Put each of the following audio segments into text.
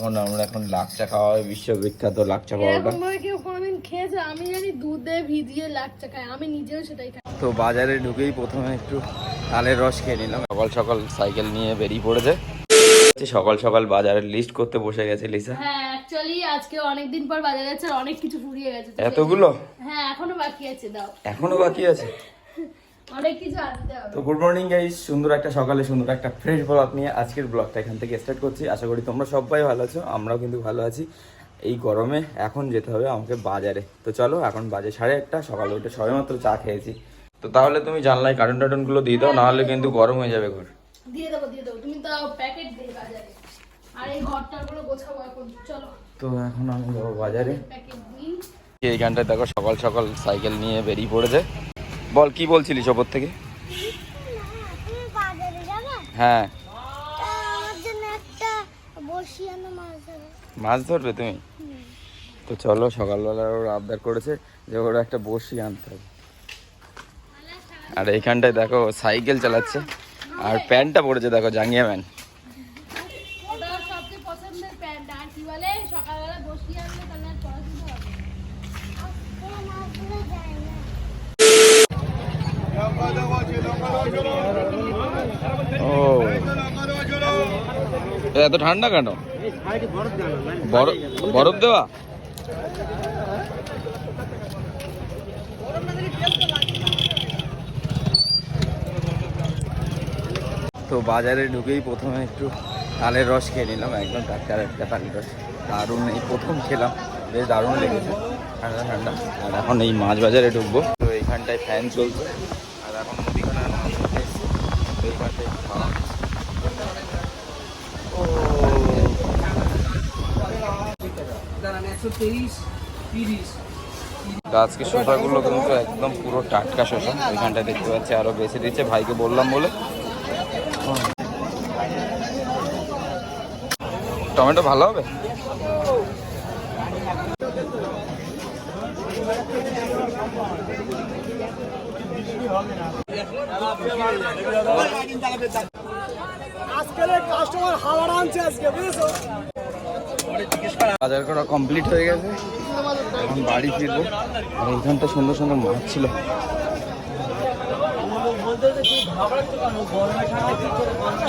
এখন আমরা এখন লাকচা খাওয়া হয় বিশ্ববিখ্যাত লাকচা পাউডার কেউ কোনোদিন খেয়েছে আমি জানি দুধে ভিজিয়ে লাচ্চা খাই আমি নিজেও সেটাই খাই। তো বাজারে ঢুকেই প্রথমে একটু তালের রস খেয়ে নিলাম। সকাল সকাল সাইকেল নিয়ে বেরিয়ে পড়েছে। সকাল সকাল বাজারের লিস্ট করতে বসে গেছে লিসা। হ্যাঁ অ্যাকচুয়ালি আজকে অনেকদিন পর বাজারে যাচ্ছে অনেক কিছু ফুরিয়ে গেছে। এতগুলো? হ্যাঁ এখনও বাকি আছে দাও। এখনও বাকি আছে? তো গুড মর্নিং গাইস সুন্দর একটা সকালে সুন্দর একটা ফ্রেশ ব্লগ নিয়ে আজকের ব্লগটা এখান থেকে স্টার্ট করছি। আশা করি তোমরা সবাই ভালো আছো আমরাও কিন্তু ভালো আছি। এই গরমে এখন যেতে হবে আমাকে বাজারে। তো চলো এখন বাজে সাড়ে একটা সকালে উঠে সবে মাত্র চা খেয়েছি। তো তাহলে তুমি জানলাই কার্টুন টার্টুনগুলো দিয়ে দাও নাহলে কিন্তু গরম হয়ে যাবে ঘর। দিয়ে দেবো দিয়ে দেবো। তুমি তো প্যাকেট দিয়ে বাজারে। আর এই ঘরটার গোছাবো এখন। চলো। তো এখন আমি যাব বাজারে। এইখানটায় দেখো সকাল সকাল সাইকেল নিয়ে বেরিয়ে পড়েছে। বল, কি বলছিলিস ওপর থেকে? হ্যাঁ। মাছ ধরবে তুমি? তো চলো, সকালবেলা ওর আবদার করেছে যে ওর একটা বসি আনতে হবে। আর এইখানটায় দেখো সাইকেল চালাচ্ছে। আর প্যান্টটা পড়েছে দেখো, জাঙ্গিয়া বলে সকালবেলা বসিয়ে আনলে তাহলে পড়াশোনা হবে এই মাছগুলো যায় না ও এত ঠান্ডা কেন? বরফ দেওয়া? তো বাজারে ঢুকেই প্রথমে একটু তালের রস খেয়ে নিলাম, একদম টাটকার একটা তালের রস। দারুণ, এই প্রথম খেলাম, বেশ দারুণ লেগেছে। ঠান্ডা ঠান্ডা। আর এখন এই মাছ বাজারে ঢুকবো। তো এইখানটায় ফ্যান চলছে, আর এখন মুদিখানা এইখানটায় খাওয়া ও আজকে শসাগুলো কিন্তু একদম পুরো টাটকা শসা ওইখানটায় দেখতে পাচ্ছি আরও বেশি দিচ্ছে ভাইকে বললাম বলে। টমেটো ভালো হবে? বাজার করা কমপ্লিট হয়ে গেছে। এখন বাড়ি ফিরবো। আর এইখানটা সুন্দর সুন্দর মাছ ছিল।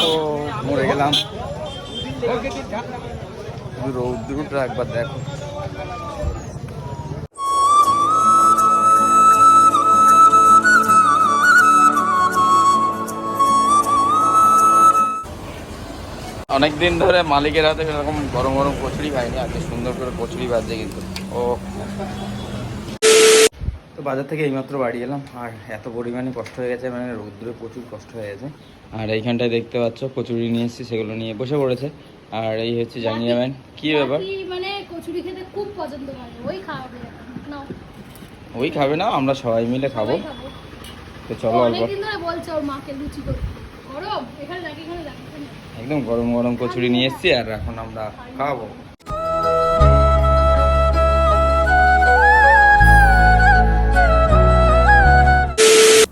তো মরে গেলাম। রৌদ্রটা একবার দেখো। অনেক দিন ধরে মালিকের হাতে এরকম গরম গরম কচুরি খাইনি আজকে সুন্দর করে কচুরি বাজছে কিন্তু। ও। তো বাজার থেকে এইমাত্র বাড়ি এলাম আর এত পরিমাণে কষ্ট হয়ে গেছে মানে রৌদ্রে প্রচুর কষ্ট হয়ে গেছে। আর এইখানটায় দেখতে পাচ্ছ কচুরি নিয়ে এসেছি সেগুলো নিয়ে বসে পড়েছে। আর এই হচ্ছে জানিয়ে ম্যান কি ব্যাপার? মানে কচুরি খেতে খুব পছন্দ করে ওই নাও। ওই খাবে না আমরা সবাই মিলে খাব। তো চলো অল্প অনেকদিন ধরে বলছে ওর মাকে লুচি গরম এখানে এখানে। একদম গরম গরম কচুরি নিয়ে এসছি আর এখন আমরা খাওয়াবো।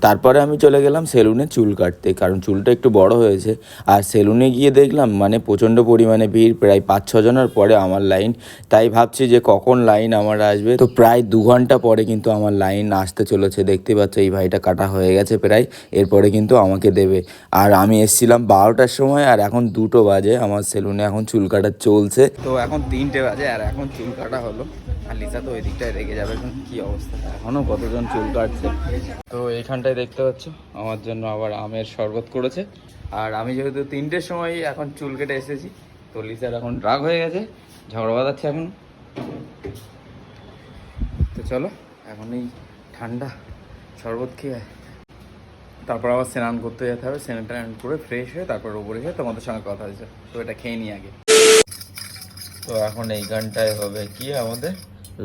তারপরে আমি চলে গেলাম সেলুনে চুল কাটতে, কারণ চুলটা একটু বড় হয়েছে। আর সেলুনে গিয়ে দেখলাম মানে প্রচণ্ড পরিমাণে ভিড়, প্রায় পাঁচ ছ জনের পরে আমার লাইন। তাই ভাবছি যে কখন লাইন আমার আসবে? তো প্রায় দু ঘণ্টা পরে কিন্তু আমার লাইন আসতে চলেছে। দেখতে পাচ্ছ, এই ভাইটা কাটা হয়ে গেছে প্রায়, এরপরে কিন্তু আমাকে দেবে। আর আমি এসছিলাম বারোটার সময়, আর এখন দুটো বাজে, আমার সেলুনে এখন চুল কাটা চলছে। তো এখন তিনটে বাজে, আর এখন চুল কাটা হলো। আর লিসা তো ওই দিকটায় রেগে যাবে, এখন কি অবস্থা? এখনও কতজন চুল কাটছে? তো এইখানটায় দেখতে পাচ্ছ। আমার জন্য আবার আমের শরবত করেছে। আর আমি যেহেতু তিনটের সময় এখন চুল কেটে এসেছি, তো লিসার এখন রাগ হয়ে গেছে, ঝগড়া বাঁধাচ্ছে এখন। তো চলো, এখন এই ঠান্ডা শরবত খেয়ে তারপর আবার স্নান করতে যেতে হবে, স্নান টান করে ফ্রেশ হয়ে তারপর উপরে এসে তোমাদের সঙ্গে কথা হয়েছে। তো এটা খেয়ে নিই আগে। তো এখন এই গানটায় হবে কি? আমাদের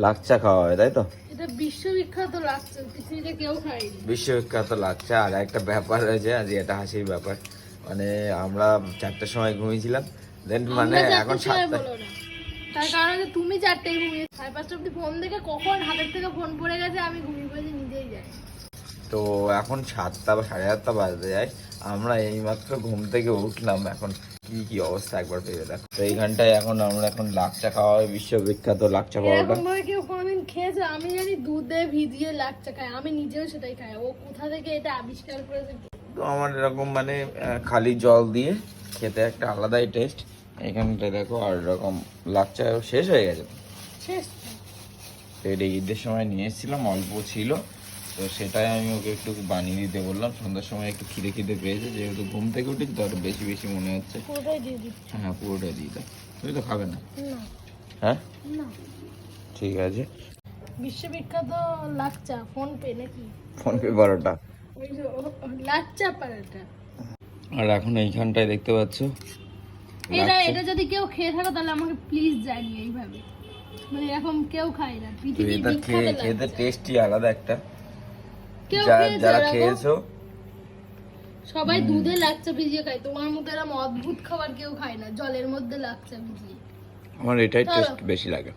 লাকচা খাওয়া হবে, তাই তো? এটা বিশ্ববিখ্যাত লাগছে পৃথিবীতে কেউ খায়নি। বিশ্ববিখ্যাত লাকচা আর একটা ব্যাপার রয়েছে আজ এটা হাসির ব্যাপার। মানে আমরা চারটার সময় ঘুমিয়েছিলাম দেন মানে এখন সাতটা। তার কারণ তুমি চারটে ঘুমিয়ে সাড়ে পাঁচটা অব্দি ফোন দেখে কখন হাতের থেকে ফোন পড়ে গেছে আমি ঘুমিয়ে পড়েছি নিজেই যাই তো এখন সাতটা বা সাড়ে আটটা বাজতে যায় আমরা এইমাত্র ঘুম থেকে উঠলাম এখন। কি কি অবস্থা একবার ভেবে দেখো। তো এইখানটায় এখন আমরা এখন লাকচা খাওয়া হয় বিশ্ববিখ্যাত লাকচা পাওয়াটা কেউ কোনোদিন খেয়েছে আমি জানি দুধে ভিজিয়ে লাচ্চা খাই আমি নিজেও সেটাই খাই। ও কোথা থেকে এটা আবিষ্কার করেছে? তো আমার এরকম মানে খালি জল দিয়ে খেতে একটা আলাদাই টেস্ট এখানটায় দেখো আর এরকম লাকচা শেষ হয়ে গেছে। শেষ। তো এটা ঈদের সময় নিয়ে এসেছিলাম অল্প ছিল। তো সেটাই আমি ওকে একটু বানিয়ে দিতে বললাম। সন্ধ্যার সময় একটু খিদে খিদে পেয়েছে যেহেতু ঘুম থেকে উঠেছি তো আরও বেশি বেশি মনে হচ্ছে। হ্যাঁ পুরোটাই দিয়ে দাও। তুমি তো খাবে না? হ্যাঁ? না। ঠিক আছে। বিশ্ববিখ্যাত লাচ্চা ফোন পে নাকি বারোটা যে ও- ও লাচ্চা পারাটা। আর এখন এইখানটায় দেখতে পাচ্ছ? এটা। এটা যদি কেউ খেয়ে থাকো তাহলে আমাকে প্লিজ জানিয়ে এইভাবে। মানে এরকম কেউ খায় না। পৃথিবীর খেয়ে বিখ্যাত খেতে। টেস্টই আলাদা একটা। যারা খেয়েছো? সবাই দুধে লাচ্চা ভিজিয়ে খায়। তোমার মতো এরকম অদ্ভুত খাবার কেউ খায় না। জলের মধ্যে লাচ্চা ভিজিয়ে। আমার এটাই টেস্ট বেশি লাগে।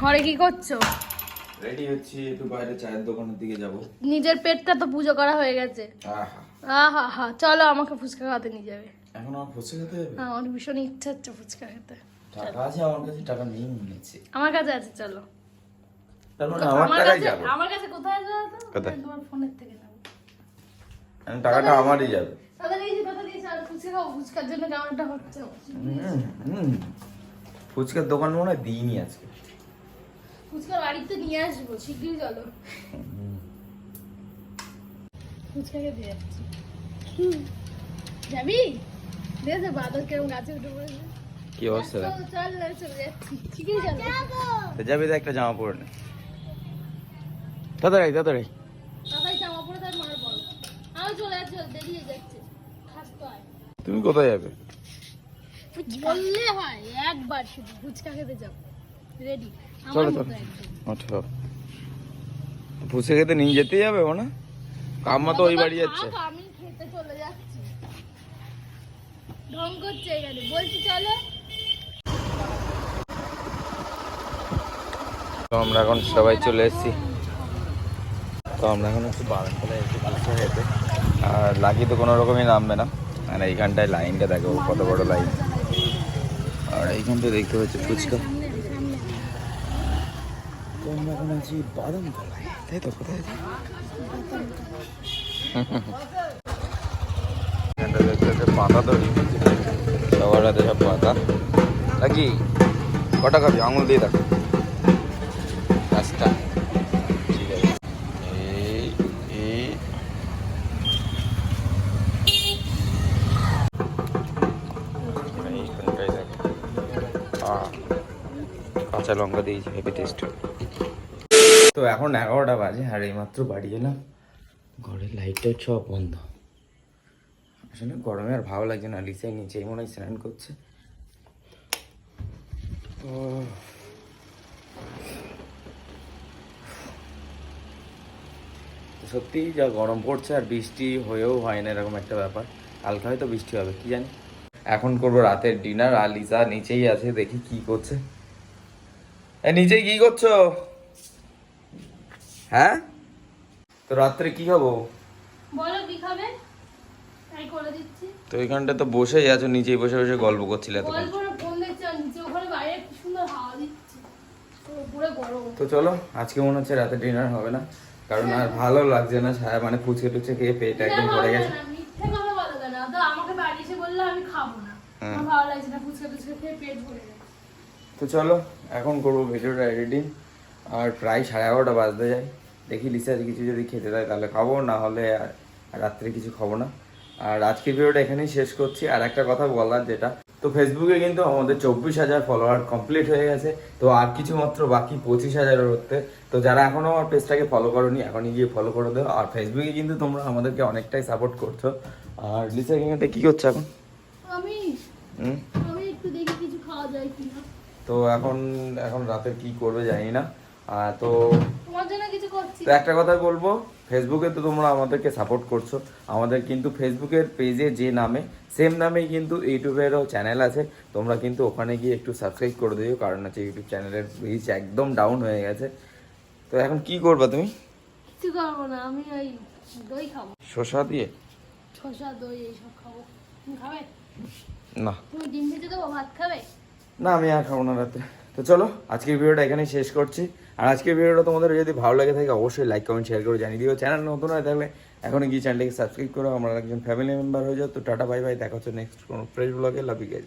ঘরে কি করছ? রেডি হচ্ছি একটু বাইরে চায়ের দোকানের দিকে যাব। নিজের পেটটা তো পুজো করা হয়ে গেছে। আহা। আহা হা চলো আমাকে ফুচকা খাওয়াতে নিয়ে যাবে। এখন আমার ফুচকা খেতে হবে? আমার ভীষণ ইচ্ছা হচ্ছে ফুচকা খেতে। টাকা আছে আমার কাছে টাকা নেই মনে হচ্ছে আমার কাছে আছে চলো। তার মানে আমার টাকাই কাছে যাবে। আমার কাছে কোথায় যাবে কোথায়? তোমার ফোনের থেকে নেব টাকাটা আমারই যাবে। দাদা দিয়েছি দাদা দিয়েছি আর ফুচকা খাব ফুচকার জন্য কেমনটা হচ্ছে। হুম, হুম। ফুচকার দোকান মনে হয় দিইনি আজকে। ফুচকা বাড়িতে নিয়ে আসব শিগগিরই চলো। ফুচকা খেতে যাচ্ছি যাবি? দেখেছে বাদল কেরম গাছে উঠে পড়েছে। কি অবস্থা? দেখ? চল, চল চলে যাচ্ছি। ঠিকই চলো। যাবি। তো একটা জামা পরে নে। তাড়াতাড়ি তাড়াতাড়ি। তুমি কোথায় যাবে? বললে হয় একবার শুধু ফুচকা খেতে যাও। রেডি চলো চলো। একদম ওঠো ফুচকা খেতে নিয়ে যেতে যাবে ও না? কাম্মা তো ওই বাড়ি যাচ্ছে। আমি খেতে চলে যাচ্ছি। ঢং করছে এখানে। বলছি চলো। তো আমরা এখন সবাই চলে এসেছি। তো আমরা এখন একটু বারান্দায় একটু ফুচকা খেতে আর লাগি তো কোনো রকমই নামবে না। আর এইখানটায় লাইনটা দেখো, কত বড় লাইন। আর এইখানটায় দেখতে পাচ্ছি ফুচকা। তো তো কোথায়? এখানটা দেখতে পাতা হাতে সব পাতা। নাকি? কটা খাবি আঙুল দিয়ে দেখো পাঁচটা ঠিক আছে এই এই এইখানটায় দেখো আহ, কাঁচা লঙ্কা দিয়েছি হেভি টেস্ট তো এখন এগারোটা বাজে আর এইমাত্র বাড়ি এলাম। ঘরের লাইটটা সব বন্ধ। আসলে গরমে আর ভালো লাগছে না লিসাই নিচেই মনে হয় স্নান করছে। ও। সত্যি যা গরম পড়ছে আর বৃষ্টি হয়েও হয় না, এরকম একটা ব্যাপার। হালকা হয়তো বৃষ্টি হবে, কি জানি। এখন করব রাতের ডিনার আর লিসা নিচেই আছে দেখি কি করছে। এ নিচেই কি করছ? হ্যাঁ? তো রাত্রে কি খাব? বলো কি খাবে? তাই করে দিচ্ছি। তো বসেই আছো নিচেই বসে বসে গল্প করছিলে এতক্ষণ। গল্প ফোন দেখছি আর নিচে ওখানে বাইরে কি সুন্দর হাওয়া দিচ্ছে। তো পুরো গরম। তো চলো আজকে মনে হচ্ছে রাতে ডিনার হবে না কারণ আর ভালো লাগছে না ছায়া মানে ফুচকে টুচকে খেয়ে পেট একদম ভরে গেছে না, মিথ্যে কথা বলো কেন তো আমাকে বাড়ি এসে বললে আমি খাব না। আমার ভালো লাগছে না ফুচকা টুচকা খেয়ে পেট ভরে গেছে। তো চলো এখন করব ভিডিওটা এডিটিং আর প্রায় সাড়ে এগারোটা বাজতে যায়। দেখি লিসা কিছু যদি খেতে দেয় তাহলে খাব না হলে রাত্রে কিছু খাব না। আর আজকের ভিডিওটা এখানেই শেষ করছি। আর একটা কথা বলার যেটা তো ফেসবুকে কিন্তু আমাদের চব্বিশ হাজার ফলোয়ার কমপ্লিট হয়ে গেছে। তো আর কিছু মাত্র বাকি পঁচিশ হাজারের হতে তো যারা এখনও আমার পেজটাকে ফলো করোনি এখনই গিয়ে ফলো করে দেও। আর ফেসবুকে কিন্তু তোমরা আমাদেরকে অনেকটাই সাপোর্ট করছ। আর লিসা এখানটা কী করছ এখন? আমি আমি একটু দেখি কিছু খাওয়া যায় কিনা। তো এখন এখন রাতে কি করবে জানি না। তো তোমার জন্য কিছু করছি। তো একটা কথা বলব ফেসবুকে তো তোমরা আমাদেরকে সাপোর্ট করছ। আমাদের কিন্তু ফেসবুকের পেজে যে নামে সেম নামেই কিন্তু ইউটিউবেরও চ্যানেল আছে। তোমরা কিন্তু ওখানে গিয়ে একটু সাবস্ক্রাইব করে দিও কারণ হচ্ছে ইউটিউব চ্যানেলের রিচ একদম ডাউন হয়ে গেছে। তো এখন কি করবা তুমি? কিছু খাব না আমি ওই দই খাব। শসা দিয়ে? শসা দই এইসব খাব। তুমি খাবে? না। তুমি ডিম ভেজে দেবো ভাত খাবে? না আমি আর খাব না রাতে তো চলো আজকের ভিডিওটা এখানেই শেষ করছি। আর আজকের ভিডিওটা তোমাদের যদি ভালো লাগে থাকে অবশ্যই লাইক কমেন্ট শেয়ার করে জানিয়ে দিও। চ্যানেল নতুন হয়ে থাকলে এখনই গিয়ে চ্যানেলটাকে সাবস্ক্রাইব করো। আমরা একজন ফ্যামিলি মেম্বার হয়ে যাও। তো টাটা বাই বাই দেখা হচ্ছে নেক্সট কোনো ফ্রেশ ব্লগে লাভ ইউ গাইজ